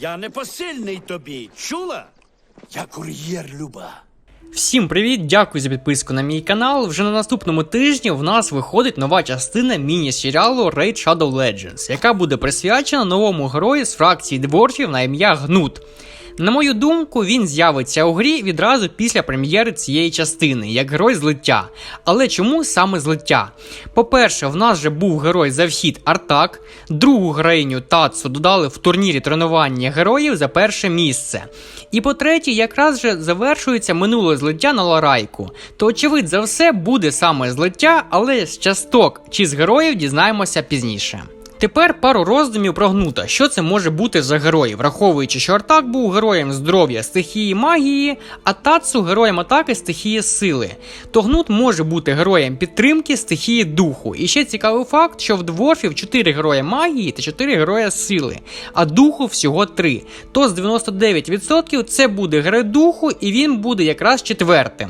Я не посильний тобі. Чула? Я кур'єр, Люба. Всім привіт, дякую за підписку на мій канал. Вже на наступному тижні в нас виходить нова частина міні-серіалу Raid Shadow Legends, яка буде присвячена новому герою з фракції дворфів на ім'я Гнут. На мою думку, він з'явиться у грі відразу після прем'єри цієї частини, як герой злиття. Але чому саме злиття? По-перше, в нас вже був герой за вхід Артак, другу героїню Тацу додали в турнірі тренування героїв за перше місце. І по-третє, якраз же завершується минуле злиття на Ларайку. То, очевидь за все, буде саме злиття, але з часток чи з героїв дізнаємося пізніше. Тепер пару роздумів про гнута, що це може бути за герой, враховуючи, що Артак був героєм здоров'я стихії магії, а Тацу героєм атаки стихії сили. То гнут може бути героєм підтримки стихії духу. І ще цікавий факт, що в дворфів 4 героя магії та 4 героя сили, а духу всього 3. То з 99% це буде герой духу, і він буде якраз четвертим.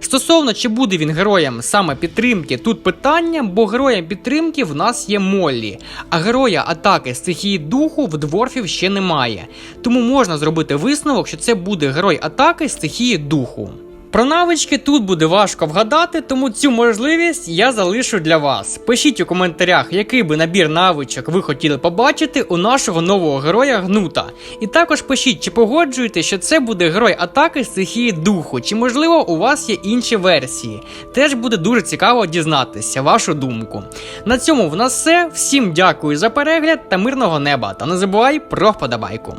Стосовно чи буде він героєм саме підтримки, тут питання, бо героєм підтримки в нас є Моллі, а героя атаки стихії духу в дворфів ще немає. Тому можна зробити висновок, що це буде герой атаки стихії духу. Про навички тут буде важко вгадати, тому цю можливість я залишу для вас. Пишіть у коментарях, який би набір навичок ви хотіли побачити у нашого нового героя Гнута. І також пишіть, чи погоджуєте, що це буде герой атаки стихії духу, чи можливо у вас є інші версії. Теж буде дуже цікаво дізнатися вашу думку. На цьому в нас все. Всім дякую за перегляд та мирного неба. Та не забувай про вподобайку.